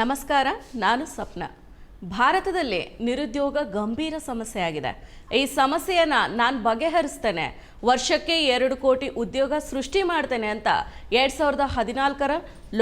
ನಮಸ್ಕಾರ, ನಾನು ಸ್ವಪ್ನ. ಭಾರತದಲ್ಲಿ ನಿರುದ್ಯೋಗ ಗಂಭೀರ ಸಮಸ್ಯೆ ಆಗಿದೆ ಈ ಸಮಸ್ಯೆಯನ್ನು ನಾನು ಬಗೆಹರಿಸ್ತೇನೆ. ವರ್ಷಕ್ಕೆ ಎರಡು ಕೋಟಿ ಉದ್ಯೋಗ ಸೃಷ್ಟಿ ಮಾಡ್ತೇನೆ ಅಂತ ಎರಡು ಸಾವಿರದ ಹದಿನಾಲ್ಕರ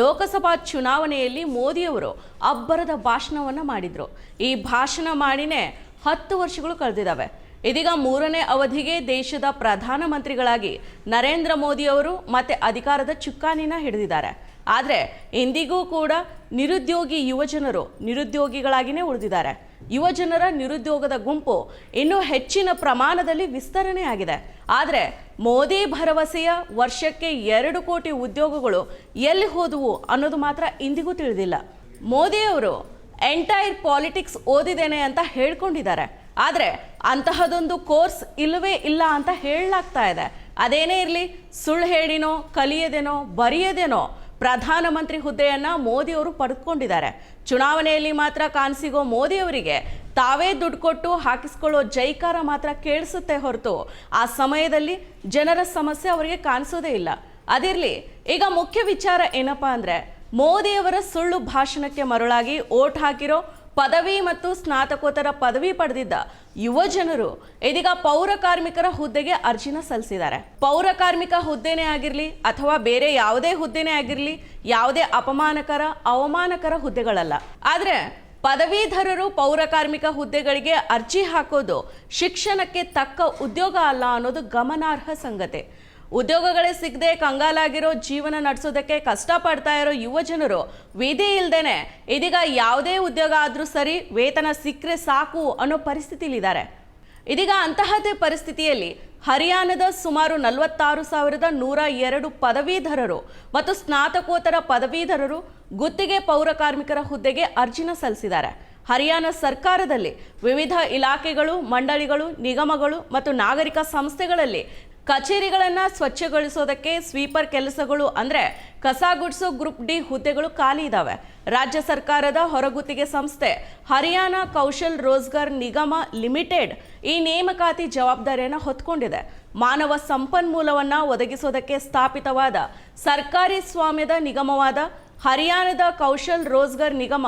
ಲೋಕಸಭಾ ಚುನಾವಣೆಯಲ್ಲಿ ಮೋದಿಯವರು ಅಬ್ಬರದ ಭಾಷಣವನ್ನು ಮಾಡಿದರು. ಈ ಭಾಷಣ ಮಾಡಿನೇ ಹತ್ತು ವರ್ಷಗಳು ಕಳೆದಿದ್ದಾವೆ. ಇದೀಗ ಮೂರನೇ ಅವಧಿಗೆ ದೇಶದ ಪ್ರಧಾನಮಂತ್ರಿಗಳಾಗಿ ನರೇಂದ್ರ ಮೋದಿಯವರು ಮತ್ತೆ ಅಧಿಕಾರದ ಚುಕ್ಕಾನಿನ ಹಿಡಿದಿದ್ದಾರೆ. ಆದರೆ ಇಂದಿಗೂ ಕೂಡ ನಿರುದ್ಯೋಗಿ ಯುವಜನರು ನಿರುದ್ಯೋಗಿಗಳಾಗಿಯೇ ಉಳಿದಿದ್ದಾರೆ. ಯುವಜನರ ನಿರುದ್ಯೋಗದ ಗುಂಪು ಇನ್ನೂ ಹೆಚ್ಚಿನ ಪ್ರಮಾಣದಲ್ಲಿ ವಿಸ್ತರಣೆ ಆಗಿದೆ. ಆದರೆ ಮೋದಿ ಭರವಸೆಯ ವರ್ಷಕ್ಕೆ ಎರಡು ಕೋಟಿ ಉದ್ಯೋಗಗಳು ಎಲ್ಲಿ ಹೋದವು ಅನ್ನೋದು ಮಾತ್ರ ಇಂದಿಗೂ ತಿಳಿದಿಲ್ಲ. ಮೋದಿಯವರು ಎಂಟೈರ್ ಪಾಲಿಟಿಕ್ಸ್ ಓದಿದ್ದೇನೆ ಅಂತ ಹೇಳ್ಕೊಂಡಿದ್ದಾರೆ. ಆದರೆ ಅಂತಹದೊಂದು ಕೋರ್ಸ್ ಇಲ್ಲವೇ ಇಲ್ಲ ಅಂತ ಹೇಳಲಾಗ್ತಾ ಇದೆ. ಅದೇನೇ ಇರಲಿ, ಸುಳ್ಳು ಹೇಳಿನೋ, ಕಲಿಯದೇನೋ, ಬರೆಯದೇನೋ ಪ್ರಧಾನಮಂತ್ರಿ ಹುದ್ದೆಯನ್ನು ಮೋದಿಯವರು ಪಡೆದುಕೊಂಡಿದ್ದಾರೆ. ಚುನಾವಣೆಯಲ್ಲಿ ಮಾತ್ರ ಕಾಣಿಸಿಗೋ ಮೋದಿಯವರಿಗೆ ತಾವೇ ದುಡ್ಡು ಕೊಟ್ಟು ಹಾಕಿಸ್ಕೊಳ್ಳೋ ಜೈಕಾರ ಮಾತ್ರ ಕೇಳಿಸುತ್ತೆ ಹೊರತು ಆ ಸಮಯದಲ್ಲಿ ಜನರ ಸಮಸ್ಯೆ ಅವರಿಗೆ ಕಾಣಿಸೋದೇ ಇಲ್ಲ. ಅದಿರಲಿ, ಈಗ ಮುಖ್ಯ ವಿಚಾರ ಏನಪ್ಪಾ ಅಂದರೆ ಮೋದಿಯವರ ಸುಳ್ಳು ಭಾಷಣಕ್ಕೆ ಮರುಳಾಗಿ ಓಟ್ ಹಾಕಿರೋ ಪದವಿ ಮತ್ತು ಸ್ನಾತಕೋತ್ತರ ಪದವಿ ಪಡೆದಿದ್ದ ಯುವ ಜನರು ಇದೀಗ ಪೌರ ಕಾರ್ಮಿಕರ ಹುದ್ದೆಗೆ ಅರ್ಜಿನ ಸಲ್ಲಿಸಿದ್ದಾರೆ. ಪೌರ ಕಾರ್ಮಿಕ ಹುದ್ದೆನೇ ಆಗಿರಲಿ ಅಥವಾ ಬೇರೆ ಯಾವುದೇ ಹುದ್ದೆನೇ ಆಗಿರಲಿ ಯಾವುದೇ ಅಪಮಾನಕರ, ಅವಮಾನಕರ ಹುದ್ದೆಗಳಲ್ಲ. ಆದರೆ ಪದವೀಧರರು ಪೌರ ಕಾರ್ಮಿಕ ಹುದ್ದೆಗಳಿಗೆ ಅರ್ಜಿ ಹಾಕೋದು ಶಿಕ್ಷಣಕ್ಕೆ ತಕ್ಕ ಉದ್ಯೋಗ ಅಲ್ಲ ಅನ್ನೋದು ಗಮನಾರ್ಹ ಸಂಗತಿ. ಉದ್ಯೋಗಗಳೇ ಸಿಗದೆ ಕಂಗಾಲಾಗಿರೋ ಜೀವನ ನಡೆಸೋದಕ್ಕೆ ಕಷ್ಟಪಡ್ತಾ ಇರೋ ಯುವ ಜನರು, ವಿಧಿ ಇಲ್ದೇನೆ ಇದೀಗ ಯಾವುದೇ ಉದ್ಯೋಗ ಆದರೂ ಸರಿ ವೇತನ ಸಿಕ್ಕರೆ ಸಾಕು ಅನ್ನೋ ಪರಿಸ್ಥಿತಿಲಿದ್ದಾರೆ. ಇದೀಗ ಅಂತಹದ್ದೇ ಪರಿಸ್ಥಿತಿಯಲ್ಲಿ ಹರಿಯಾಣದ ಸುಮಾರು ನಲವತ್ತಾರು ಸಾವಿರದ ನೂರ ಎರಡು ಪದವೀಧರರು ಮತ್ತು ಸ್ನಾತಕೋತ್ತರ ಪದವೀಧರರು ಗುತ್ತಿಗೆ ಪೌರ ಕಾರ್ಮಿಕರ ಹುದ್ದೆಗೆ ಅರ್ಜಿನ ಸಲ್ಲಿಸಿದ್ದಾರೆ. ಹರಿಯಾಣ ಸರ್ಕಾರದಲ್ಲಿ ವಿವಿಧ ಇಲಾಖೆಗಳು, ಮಂಡಳಿಗಳು, ನಿಗಮಗಳು ಮತ್ತು ನಾಗರಿಕ ಸಂಸ್ಥೆಗಳಲ್ಲಿ ಕಚೇರಿಗಳನ್ನು ಸ್ವಚ್ಛಗೊಳಿಸೋದಕ್ಕೆ ಸ್ವೀಪರ್ ಕೆಲಸಗಳು ಅಂದರೆ ಕಸ ಗುಡಿಸೋ ಗ್ರೂಪ್ ಡಿ ಹುದ್ದೆಗಳು ಖಾಲಿ ಇದ್ದಾವೆ ರಾಜ್ಯ ಸರ್ಕಾರದ ಹೊರಗುತ್ತಿಗೆ ಸಂಸ್ಥೆ ಹರಿಯಾಣ ಕೌಶಲ್ ರೋಜ್ಗಾರ್ ನಿಗಮ ಲಿಮಿಟೆಡ್ ಈ ನೇಮಕಾತಿ ಜವಾಬ್ದಾರಿಯನ್ನು ಹೊತ್ಕೊಂಡಿದೆ. ಮಾನವ ಸಂಪನ್ಮೂಲವನ್ನು ಒದಗಿಸೋದಕ್ಕೆ ಸ್ಥಾಪಿತವಾದ ಸರ್ಕಾರಿ ಸ್ವಾಮ್ಯದ ನಿಗಮವಾದ ಹರಿಯಾಣದ ಕೌಶಲ್ ರೋಜ್ಗಾರ್ ನಿಗಮ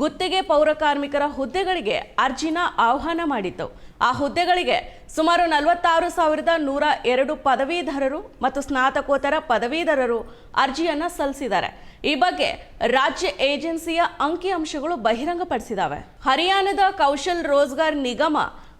ಗುತ್ತಿಗೆ ಪೌರ ಕಾರ್ಮಿಕರ ಹುದ್ದೆಗಳಿಗೆ ಅರ್ಜಿನ ಆಹ್ವಾನ ಮಾಡಿತ್ತು ಆ ಹುದ್ದೆಗಳಿಗೆ ಸುಮಾರು ನಲವತ್ತಾರು ಸಾವಿರದ ನೂರ ಎರಡು ಪದವೀಧರರು ಮತ್ತು ಸ್ನಾತಕೋತ್ತರ ಪದವೀಧರರು ಅರ್ಜಿಯನ್ನು ಸಲ್ಲಿಸಿದ್ದಾರೆ. ಈ ಬಗ್ಗೆ ರಾಜ್ಯ ಏಜೆನ್ಸಿಯ ಅಂಕಿಅಂಶಗಳು ಬಹಿರಂಗಪಡಿಸಿದಾವೆ ಹರಿಯಾಣದ ಕೌಶಲ್ ರೋಜ್ಗಾರ್ ನಿಗಮ,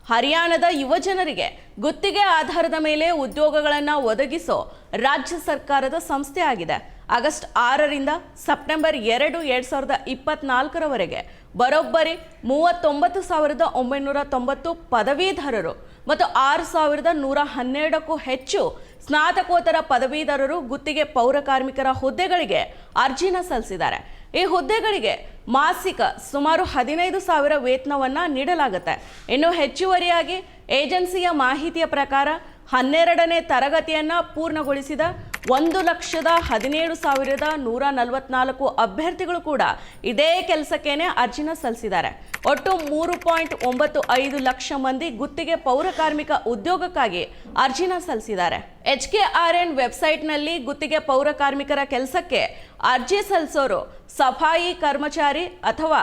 ಹರಿಯಾಣದ ಯುವಜನರಿಗೆ ಗುತ್ತಿಗೆ ಆಧಾರದ ಮೇಲೆ ಉದ್ಯೋಗಗಳನ್ನು ಒದಗಿಸೋ ರಾಜ್ಯ ಸರ್ಕಾರದ ಸಂಸ್ಥೆ ಆಗಿದೆ ಆಗಸ್ಟ್ ಆರರಿಂದ ಸೆಪ್ಟೆಂಬರ್ ಎರಡು ಎರಡು ಸಾವಿರದ ಇಪ್ಪತ್ನಾಲ್ಕರವರೆಗೆ ಬರೋಬ್ಬರಿ ಮೂವತ್ತೊಂಬತ್ತು ಸಾವಿರದ ಒಂಬೈನೂರ ತೊಂಬತ್ತು ಪದವೀಧರರು ಮತ್ತು ಆರು ಸಾವಿರದ ನೂರ ಹನ್ನೆರಡಕ್ಕೂ ಹೆಚ್ಚು ಸ್ನಾತಕೋತ್ತರ ಪದವೀಧರರು ಗುತ್ತಿಗೆ ಪೌರ ಕಾರ್ಮಿಕರ ಹುದ್ದೆಗಳಿಗೆ ಅರ್ಜಿನ ಸಲ್ಲಿಸಿದ್ದಾರೆ. ಈ ಹುದ್ದೆಗಳಿಗೆ ಮಾಸಿಕ ಸುಮಾರು ಹದಿನೈದು ಸಾವಿರ ವೇತನವನ್ನ ನೀಡಲಾಗುತ್ತೆ. ಇನ್ನು ಹೆಚ್ಚುವರಿಯಾಗಿ ಏಜೆನ್ಸಿಯ ಮಾಹಿತಿಯ ಪ್ರಕಾರ ಹನ್ನೆರಡನೇ ತರಗತಿಯನ್ನು ಪೂರ್ಣಗೊಳಿಸಿದ ಒಂದು ಲಕ್ಷದ ಹದಿನೇಳು ಸಾವಿರದ ನೂರ ನಲವತ್ನಾಲ್ಕು ಅಭ್ಯರ್ಥಿಗಳು ಕೂಡ ಇದೇ ಕೆಲಸಕ್ಕೇನೆ ಅರ್ಜಿನ ಸಲ್ಲಿಸಿದ್ದಾರೆ. ಒಟ್ಟು ಮೂರು ಪಾಯಿಂಟ್ ಒಂಬತ್ತು ಐದು ಲಕ್ಷ ಮಂದಿ ಗುತ್ತಿಗೆ ಪೌರ ಕಾರ್ಮಿಕ ಉದ್ಯೋಗಕ್ಕಾಗಿ ಅರ್ಜಿನ ಸಲ್ಲಿಸಿದ್ದಾರೆ. ಎಚ್ ಕೆ ಆರ್ ಎನ್ ವೆಬ್ಸೈಟ್ನಲ್ಲಿ ಗುತ್ತಿಗೆ ಪೌರ ಕಾರ್ಮಿಕರ ಕೆಲಸಕ್ಕೆ ಅರ್ಜಿ ಸಲ್ಲಿಸೋರು ಸಫಾಯಿ ಕರ್ಮಚಾರಿ ಅಥವಾ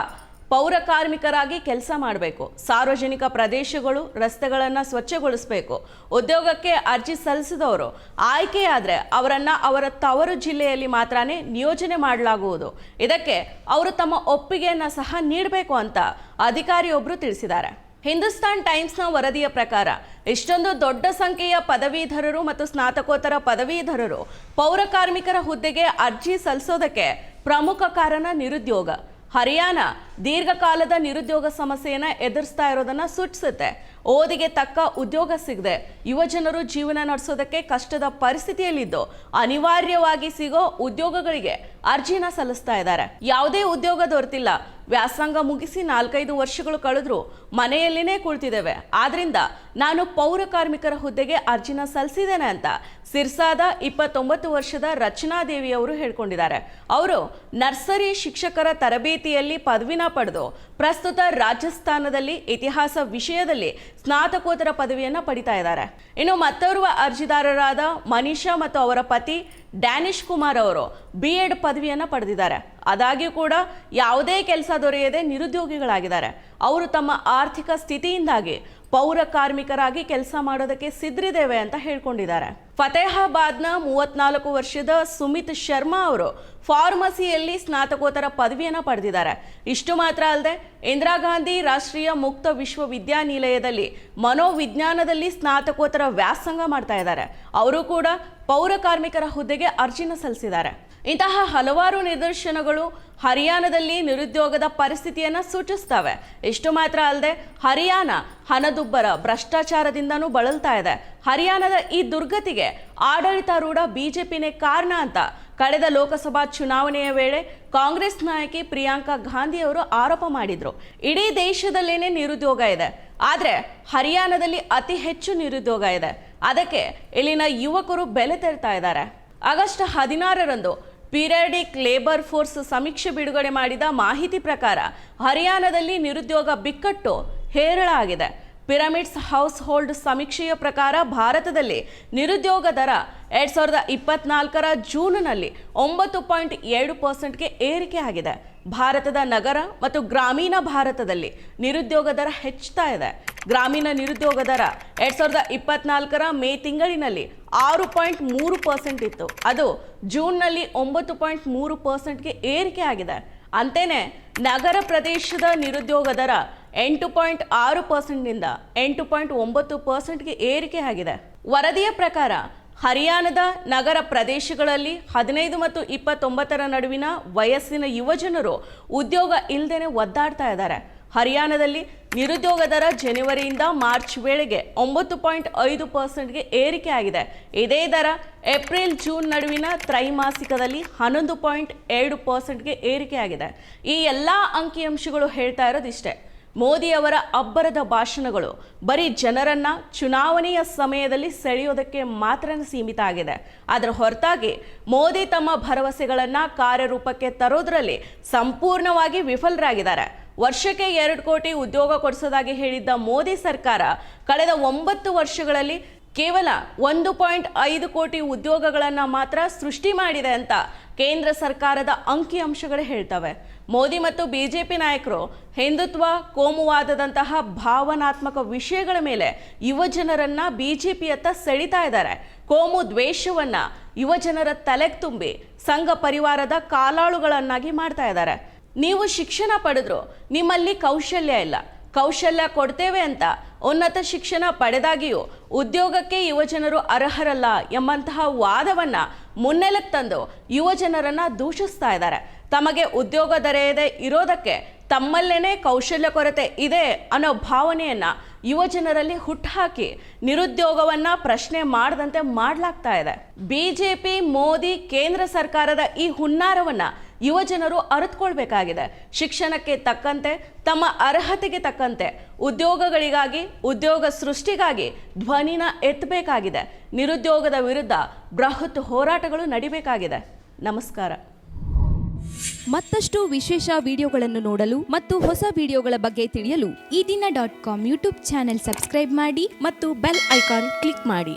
ಪೌರ ಕಾರ್ಮಿಕರಾಗಿ ಕೆಲಸ ಮಾಡಬೇಕು. ಸಾರ್ವಜನಿಕ ಪ್ರದೇಶಗಳು ರಸ್ತೆಗಳನ್ನು ಸ್ವಚ್ಛಗೊಳಿಸಬೇಕು. ಉದ್ಯೋಗಕ್ಕೆ ಅರ್ಜಿ ಸಲ್ಲಿಸಿದವರು ಆಯ್ಕೆಯಾದರೆ ಅವರನ್ನು ಅವರ ತವರು ಜಿಲ್ಲೆಯಲ್ಲಿ ಮಾತ್ರನೇ ನಿಯೋಜನೆ ಮಾಡಲಾಗುವುದು. ಇದಕ್ಕೆ ಅವರು ತಮ್ಮ ಒಪ್ಪಿಗೆಯನ್ನು ಸಹ ನೀಡಬೇಕು ಅಂತ ಅಧಿಕಾರಿಯೊಬ್ಬರು ತಿಳಿಸಿದ್ದಾರೆ. ಹಿಂದೂಸ್ತಾನ್ ಟೈಮ್ಸ್ನ ವರದಿಯ ಪ್ರಕಾರ ಇಷ್ಟೊಂದು ದೊಡ್ಡ ಸಂಖ್ಯೆಯ ಪದವೀಧರರು ಮತ್ತು ಸ್ನಾತಕೋತ್ತರ ಪದವೀಧರರು ಪೌರ ಕಾರ್ಮಿಕರ ಹುದ್ದೆಗೆ ಅರ್ಜಿ ಸಲ್ಲಿಸೋದಕ್ಕೆ ಪ್ರಮುಖ ಕಾರಣ ನಿರುದ್ಯೋಗ. ಹರಿಯಾಣ ದೀರ್ಘಕಾಲದ ನಿರುದ್ಯೋಗ ಸಮಸ್ಯೆಯನ್ನು ಎದುರಿಸ್ತಾ ಇರೋದನ್ನು ಸೂಚಿಸುತ್ತೆ. ಓದಿಗೆ ತಕ್ಕ ಉದ್ಯೋಗ ಸಿಗದೆ. ಯುವಜನರು ಜೀವನ ನಡೆಸೋದಕ್ಕೆ ಕಷ್ಟದ ಪರಿಸ್ಥಿತಿಯಲ್ಲಿದ್ದು, ಅನಿವಾರ್ಯವಾಗಿ ಸಿಗೋ ಉದ್ಯೋಗಗಳಿಗೆ ಅರ್ಜಿನ ಸಲ್ಲಿಸ್ತಾ ಇದ್ದಾರೆ. ಯಾವುದೇ ಉದ್ಯೋಗ ದೊರೆತಿಲ್ಲ. ವ್ಯಾಸಂಗ ಮುಗಿಸಿ ನಾಲ್ಕೈದು ವರ್ಷಗಳು ಕಳೆದ್ರು ಮನೆಯಲ್ಲಿನೇ ಕುಳಿತಿದ್ದೇವೆ. ಆದ್ರಿಂದ ನಾನು ಪೌರ ಕಾರ್ಮಿಕರ ಹುದ್ದೆಗೆ ಅರ್ಜಿನ ಸಲ್ಲಿಸಿದ್ದೇನೆ ಅಂತ ಸಿರ್ಸಾದ ಇಪ್ಪತ್ತೊಂಬತ್ತು ವರ್ಷದ ರಚನಾ ದೇವಿ ಅವರು ಹೇಳ್ಕೊಂಡಿದ್ದಾರೆ. ಅವರು ನರ್ಸರಿ ಶಿಕ್ಷಕರ ತರಬೇತಿಯಲ್ಲಿ ಪದವಿನ ಪಡೆದು ಪ್ರಸ್ತುತ ರಾಜಸ್ಥಾನದಲ್ಲಿ ಇತಿಹಾಸ ವಿಷಯದಲ್ಲಿ ಸ್ನಾತಕೋತ್ತರ ಪದವಿಯನ್ನು ಪಡಿತಾ ಇದ್ದಾರೆ. ಇನ್ನು ಮತ್ತೋರ್ವ ಅರ್ಜಿದಾರರಾದ ಮನೀಷಾ ಮತ್ತು ಅವರ ಪತಿ ಡ್ಯಾನಿಶ್ ಕುಮಾರ್ ಅವರು ಬಿ ಎಡ್ ಪದವಿಯನ್ನು ಪಡೆದಿದ್ದಾರೆ. ಆದಾಗ್ಯೂ ಕೂಡ ಯಾವುದೇ ಕೆಲಸ ದೊರೆಯದೆ ನಿರುದ್ಯೋಗಿಗಳಾಗಿದ್ದಾರೆ. ಅವರು ತಮ್ಮ ಆರ್ಥಿಕ ಸ್ಥಿತಿಯಿಂದಾಗಿ ಪೌರ ಕಾರ್ಮಿಕರಾಗಿ ಕೆಲಸ ಮಾಡೋದಕ್ಕೆ ಸಿದ್ಧರಿದ್ದೇವೆ ಅಂತ ಹೇಳ್ಕೊಂಡಿದ್ದಾರೆ. ಫತೇಹಾಬಾದ್ನ ಮೂವತ್ನಾಲ್ಕು ವರ್ಷದ ಸುಮಿತ್ ಶರ್ಮಾ ಅವರು ಫಾರ್ಮಸಿಯಲ್ಲಿ ಸ್ನಾತಕೋತ್ತರ ಪದವಿಯನ್ನು ಪಡೆದಿದ್ದಾರೆ. ಇಷ್ಟು ಮಾತ್ರ ಅಲ್ಲದೆ, ಇಂದಿರಾ ಗಾಂಧಿ ರಾಷ್ಟ್ರೀಯ ಮುಕ್ತ ವಿಶ್ವವಿದ್ಯಾನಿಲಯದಲ್ಲಿ ಮನೋವಿಜ್ಞಾನದಲ್ಲಿ ಸ್ನಾತಕೋತ್ತರ ವ್ಯಾಸಂಗ ಮಾಡ್ತಾ ಇದ್ದಾರೆ. ಅವರು ಕೂಡ ಪೌರ ಕಾರ್ಮಿಕರ ಹುದ್ದೆಗೆ ಅರ್ಜಿನ ಸಲ್ಲಿಸಿದ್ದಾರೆ. ಇಂತಹ ಹಲವಾರು ನಿದರ್ಶನಗಳು ಹರಿಯಾಣದಲ್ಲಿ ನಿರುದ್ಯೋಗದ ಪರಿಸ್ಥಿತಿಯನ್ನು ಸೂಚಿಸ್ತವೆ. ಇಷ್ಟು ಮಾತ್ರ ಅಲ್ಲದೆ ಹರಿಯಾಣ ಹಣದುಬ್ಬರ ಭ್ರಷ್ಟಾಚಾರದಿಂದನೂ ಬಳಲ್ತಾ ಇದೆ. ಹರಿಯಾಣದ ಈ ದುರ್ಗತಿಗೆ ಆಡಳಿತಾರೂಢ ಬಿಜೆಪಿನೇ ಕಾರಣ ಅಂತ ಕಳೆದ ಲೋಕಸಭಾ ಚುನಾವಣೆಯ ವೇಳೆ ಕಾಂಗ್ರೆಸ್ ನಾಯಕಿ ಪ್ರಿಯಾಂಕಾ ಗಾಂಧಿ ಅವರು ಆರೋಪ ಮಾಡಿದ್ರು. ಇಡೀ ದೇಶದಲ್ಲೇನೆ ನಿರುದ್ಯೋಗ ಇದೆ. ಆದರೆ ಹರಿಯಾಣದಲ್ಲಿ ಅತಿ ಹೆಚ್ಚು ನಿರುದ್ಯೋಗ ಇದೆ. ಅದಕ್ಕೆ ಇಲ್ಲಿನ ಯುವಕರು ಬೆಲೆ ತೆರ್ತಾ ಇದ್ದಾರೆ. ಆಗಸ್ಟ್ ಹದಿನಾರರಂದು ಪೀರಿಯಡಿಕ್ ಲೇಬರ್ ಫೋರ್ಸ್ ಸಮೀಕ್ಷೆ ಬಿಡುಗಡೆ ಮಾಡಿದ ಮಾಹಿತಿ ಪ್ರಕಾರ, ಹರಿಯಾಣದಲ್ಲಿ ನಿರುದ್ಯೋಗ ಬಿಕ್ಕಟ್ಟು ಹೇರಳ ಆಗಿದೆ. ಪಿರಮಿಡ್ಸ್ ಹೌಸ್ ಹೋಲ್ಡ್ ಸಮೀಕ್ಷೆಯ ಪ್ರಕಾರ, ಭಾರತದಲ್ಲಿ ನಿರುದ್ಯೋಗ ದರ ಎರಡ್ ಸಾವಿರದ ಇಪ್ಪತ್ನಾಲ್ಕರ ಜೂನ್ನಲ್ಲಿ ಒಂಬತ್ತು ಪಾಯಿಂಟ್ ಏಳು ಪರ್ಸೆಂಟ್ಗೆ ಏರಿಕೆ ಆಗಿದೆ ಭಾರತದ ನಗರ ಮತ್ತು ಗ್ರಾಮೀಣ ಭಾರತದಲ್ಲಿ ನಿರುದ್ಯೋಗ ದರ ಹೆಚ್ಚುತ್ತಾ ಇದೆ. ಗ್ರಾಮೀಣ ನಿರುದ್ಯೋಗ ದರ ಎರಡ್ ಸಾವಿರದ ಇಪ್ಪತ್ನಾಲ್ಕರ ಮೇ ತಿಂಗಳಿನಲ್ಲಿ ಆರು ಪಾಯಿಂಟ್ ಮೂರು ಪರ್ಸೆಂಟ್ ಇತ್ತು. ಅದು ಜೂನ್ನಲ್ಲಿ ಒಂಬತ್ತು ಪಾಯಿಂಟ್ ಮೂರು ಪರ್ಸೆಂಟ್ಗೆ ಏರಿಕೆ ಆಗಿದೆ. ಅಂತೇನೆ ನಗರ ಪ್ರದೇಶದ ನಿರುದ್ಯೋಗ ದರ ಎಂಟು ಪಾಯಿಂಟ್ ಆರು ಪರ್ಸೆಂಟ್ನಿಂದ ಎಂಟು ಪಾಯಿಂಟ್ ಒಂಬತ್ತು ಪರ್ಸೆಂಟ್ಗೆ ಏರಿಕೆ ಆಗಿದೆ. ವರದಿಯ ಪ್ರಕಾರ ಹರಿಯಾಣದ ನಗರ ಪ್ರದೇಶಗಳಲ್ಲಿ ಹದಿನೈದು ಮತ್ತು ಇಪ್ಪತ್ತೊಂಬತ್ತರ ನಡುವಿನ ವಯಸ್ಸಿನ ಯುವಜನರು ಉದ್ಯೋಗ ಇಲ್ಲದೇನೆ ಒದ್ದಾಡ್ತಾ ಇದ್ದಾರೆ. ಹರಿಯಾಣದಲ್ಲಿ ನಿರುದ್ಯೋಗ ದರ ಜನವರಿಯಿಂದ ಮಾರ್ಚ್ ವೇಳೆಗೆ ಒಂಬತ್ತು ಪಾಯಿಂಟ್ ಐದು ಪರ್ಸೆಂಟ್ಗೆ ಏರಿಕೆ ಆಗಿದೆ. ಇದೇ ದರ ಏಪ್ರಿಲ್ ಜೂನ್ ನಡುವಿನ ತ್ರೈಮಾಸಿಕದಲ್ಲಿ ಹನ್ನೊಂದು ಪಾಯಿಂಟ್ ಎರಡು ಪರ್ಸೆಂಟ್ಗೆ ಏರಿಕೆಯಾಗಿದೆ. ಈ ಎಲ್ಲ ಅಂಕಿಅಂಶಗಳು ಹೇಳ್ತಾ ಇರೋದಿಷ್ಟೇ. ಮೋದಿಯವರ ಅಬ್ಬರದ ಭಾಷಣಗಳು. ಬರೀ ಜನರನ್ನ ಚುನಾವಣೆಯ ಸಮಯದಲ್ಲಿ ಸೆಳೆಯೋದಕ್ಕೆ ಮಾತ್ರ ಸೀಮಿತ ಆಗಿದೆ. ಅದರ ಹೊರತಾಗಿ ಮೋದಿ ತಮ್ಮ ಭರವಸೆಗಳನ್ನ ಕಾರ್ಯರೂಪಕ್ಕೆ ತರೋದ್ರಲ್ಲಿ ಸಂಪೂರ್ಣವಾಗಿ ವಿಫಲರಾಗಿದ್ದಾರೆ. ವರ್ಷಕ್ಕೆ ಎರಡು ಕೋಟಿ ಉದ್ಯೋಗ ಕೊಡಿಸೋದಾಗಿ ಹೇಳಿದ್ದ ಮೋದಿ ಸರ್ಕಾರ, ಕಳೆದ ಒಂಬತ್ತು ವರ್ಷಗಳಲ್ಲಿ ಕೇವಲ ಒಂದು ಪಾಯಿಂಟ್ ಐದು ಕೋಟಿ ಉದ್ಯೋಗಗಳನ್ನು ಮಾತ್ರ ಸೃಷ್ಟಿ ಮಾಡಿದೆ ಅಂತ ಕೇಂದ್ರ ಸರ್ಕಾರದ ಅಂಕಿಅಂಶಗಳು ಹೇಳ್ತವೆ. ಮೋದಿ ಮತ್ತು ಬಿಜೆಪಿ ನಾಯಕರು ಹಿಂದುತ್ವ, ಕೋಮುವಾದದಂತಹ ಭಾವನಾತ್ಮಕ ವಿಷಯಗಳ ಮೇಲೆ ಯುವಜನರನ್ನ ಬಿಜೆಪಿಯತ್ತ ಸೆಳಿತಾ ಇದ್ದಾರೆ. ಕೋಮು ದ್ವೇಷವನ್ನ ಯುವಜನರ ತಲೆಗೆ ತುಂಬಿ ಸಂಘ ಪರಿವಾರದ ಕಾಲಾಳುಗಳನ್ನಾಗಿ ಮಾಡ್ತಾ ಇದ್ದಾರೆ. ನೀವು ಶಿಕ್ಷಣ ಪಡೆದ್ರು ನಿಮ್ಮಲ್ಲಿ ಕೌಶಲ್ಯ ಇಲ್ಲ. ಕೌಶಲ್ಯ ಕೊಡ್ತೇವೆ ಅಂತ ಉನ್ನತ ಶಿಕ್ಷಣ ಪಡೆದಾಗಿಯೂ ಉದ್ಯೋಗಕ್ಕೆ ಯುವಜನರು ಅರ್ಹರಲ್ಲ ಎಂಬಂತಹ ವಾದವನ್ನ ಮುನ್ನೆಲೆಗೆ ತಂದು ಯುವಜನರನ್ನ ದೂಷಿಸ್ತಾ ಇದ್ದಾರೆ. ತಮಗೆ ಉದ್ಯೋಗ ದೊರೆಯದೆ ಇರೋದಕ್ಕೆ ತಮ್ಮಲ್ಲೇನೆ ಕೌಶಲ್ಯ ಕೊರತೆ ಇದೆ ಅನ್ನೋ ಭಾವನೆಯನ್ನ ಯುವಜನರಲ್ಲಿ ಹುಟ್ಟುಹಾಕಿ ನಿರುದ್ಯೋಗವನ್ನ ಪ್ರಶ್ನೆ ಮಾಡದಂತೆ ಮಾಡಲಾಗ್ತಾ ಇದೆ. ಬಿಜೆಪಿ, ಮೋದಿ, ಕೇಂದ್ರ ಸರ್ಕಾರದ ಈ ಹುನ್ನಾರವನ್ನ ಯುವಜನರು ಅರಿತುಕೊಳ್ಬೇಕಾಗಿದೆ. ಶಿಕ್ಷಣಕ್ಕೆ ತಕ್ಕಂತೆ, ತಮ್ಮ ಅರ್ಹತೆಗೆ ತಕ್ಕಂತೆ, ಉದ್ಯೋಗಗಳಿಗಾಗಿ, ಉದ್ಯೋಗ ಸೃಷ್ಟಿಗಾಗಿ ಧ್ವನಿನ ಎತ್ತಬೇಕಾಗಿದೆ. ನಿರುದ್ಯೋಗದ ವಿರುದ್ಧ ಬೃಹತ್ ಹೋರಾಟಗಳು ನಡಿಬೇಕಾಗಿದೆ. ನಮಸ್ಕಾರ. ಮತ್ತಷ್ಟು ವಿಶೇಷ ವಿಡಿಯೋಗಳನ್ನು ನೋಡಲು ಮತ್ತು ಹೊಸ ವಿಡಿಯೋಗಳ ಬಗ್ಗೆ ತಿಳಿಯಲು ಈ ದಿನ dot com YouTube channel subscribe ಮಾಡಿ ಮತ್ತು ಬೆಲ್ ಐಕಾನ್ ಕ್ಲಿಕ್ ಮಾಡಿ.